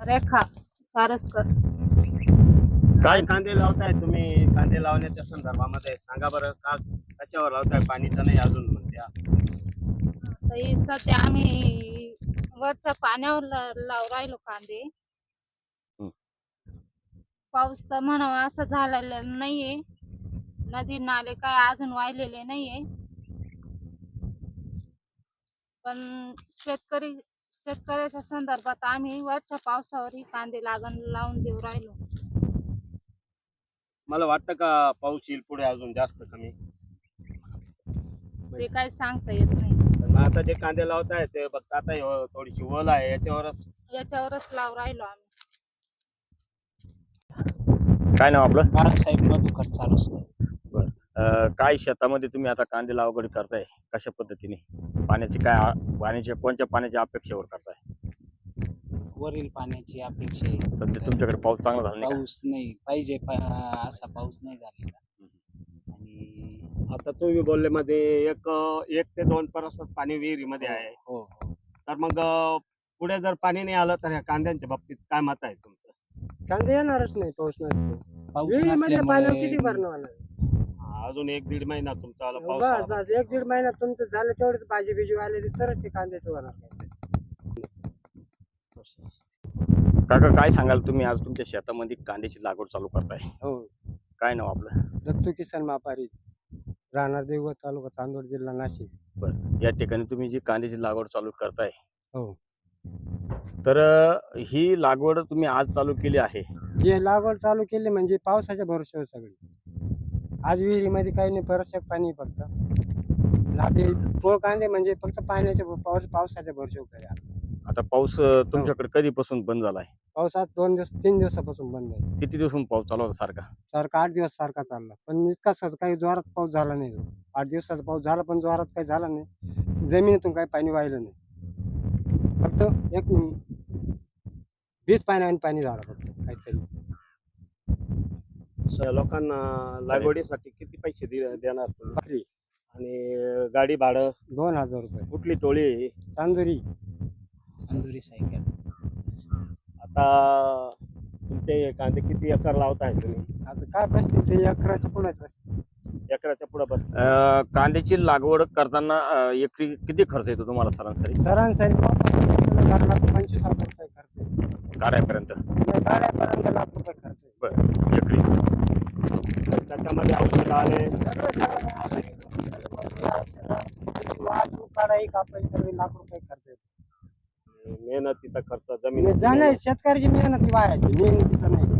रेखा सारसकर. काय? कांदे लावताय तुम्ही? कांदे लावण्याच्या संदर्भामध्ये सांगा बरं का कशावर लावताय? पाणीचं नाही अजून म्हणत्या तर सध्या आम्ही वरच्या पाण्यावर ला- लावून राहिलो कांदे. हं. पाऊस तर म्हणावा असं झालेलं नाहीये. नदी नाले काय अजून वाहिलेले नाहीये. पण शेतकरी शेतकऱ्याच्या संदर्भात आम्ही वरच्या पावसावरही कांदे लागण लावून देऊ राहिलो. मला वाटतं का पाऊस येईल पुढे अजून जास्त कमी? ते काय सांगता येत नाही. पण आता जे कांदे लावताय ते फक्त आता हे थोडीशी वल आहे याच्यावरच. याच्यावरच लावून राहिलो आम्ही. काय नाव आपलं? बाळासाहेब मधुकर चालूसकर अं, काय शेतामध्ये तुम्ही आता कांदे लागवड करताय? कशा पद्धतीने? पाण्याची काय पाण्याच्या कोणत्या पाण्याच्या अपेक्षेवर करताय? वरील पाण्याची अपेक्षा आहे. सध्या तुमच्याकडे पाऊस चांगला झाला नाही का? पाऊस नाही. पाहिजे पा- असा पाऊस नाही झालेला. आणि आता तुम्ही बोलले मध्ये एक एक ते दोन परस पाणी विहिरीमध्ये आहे. हो हो. तर मग अं, पुढे जर पाणी नाही आलं तर ह्या कांद्यांच्या बाबतीत काय मत आहे तुमचं? कांदे येणारच नाही पाऊस नसतो. पाऊस विहिरीमधल्या पाण्यावर किती नसल्यामुळे भरणं होणार? हा, अजून एक दीड महिना तुमचा आला पाऊस बस आला. बस. एक दीड महिन्यात तुमचं झालं तेवढेच भाजी बिजी आलेली तरच ते कांद्याचं होणार काका काय सांगाल तुम्ही? आज तुमच्या शेतामध्ये कांद्याची लागवड चालू करताय. हो. काय नाव आपलं? दत्तू किसन मापारी राहणार देवगड तालुका चांदोड जिल्हा नाशिक. या ठिकाणी तुम्ही जी कांद्याची लागवड चालू करताय. हो. तर अं, ही लागवड तुम्ही आज चालू केली आहे. हे लागवड चालू केली म्हणजे पावसाच्या भरोश्यावर सगळी. आज विहिरीमध्ये काही नाही परसक पाणी फक्त. आता पोळ कांदे म्हणजे फक्त पाण्याच्या भो- पाऊस पावसाच्या भरोश्यावर आहे आज. आता पाऊस अं, तुमच्याकडे कधीपासून बंद झालाय? पावसात दोन दिवस तीन दिवसापासून बंद आहे. किती दिवसून पाऊस चालू होता सारखा? सारखा आठ दिवस सारखा चालला. पण इतका सहज काही जोरात पाऊस झाला नाही तो. आठ दिवसाचा पाऊस झाला पण जोरात काही झाला नाही. जमिनीतून काही पाणी वाहिलं नाही. फक्त एक वीस पाण्याने पाणी झालं फक्त काहीतरी. लोकांना लागवडीसाठी किती पैसे दे- देणार तुम्ही? बकरी आणि गाडी भाडं? दोन हजार रुपये. कुठली टोळी? आहे? चांदुरी तंदुरी सायकल. आता तुमचे कांदे किती एकर लावताय तुम्ही? आता काय बसतील ते अकराच्या पुढेच बसतील एकराच्या पुढे बस अं, कांद्याची लागवड करताना अं, एकरी किती खर्च येतो तुम्हाला सरासरी? सरासरी लागला पंचवीस हजार रुपये खर्च नाही, गाड्यापर्यंत लाख रुपये एकरी त्याच्यामध्ये औषध आले वाहतूक काढाई कापाई सगळे लाख रुपये खर्च मेहनतीचा खर्च जमीन जाणार शेतकऱ्याची मेहनत वायाची मेहनतीचं नाही.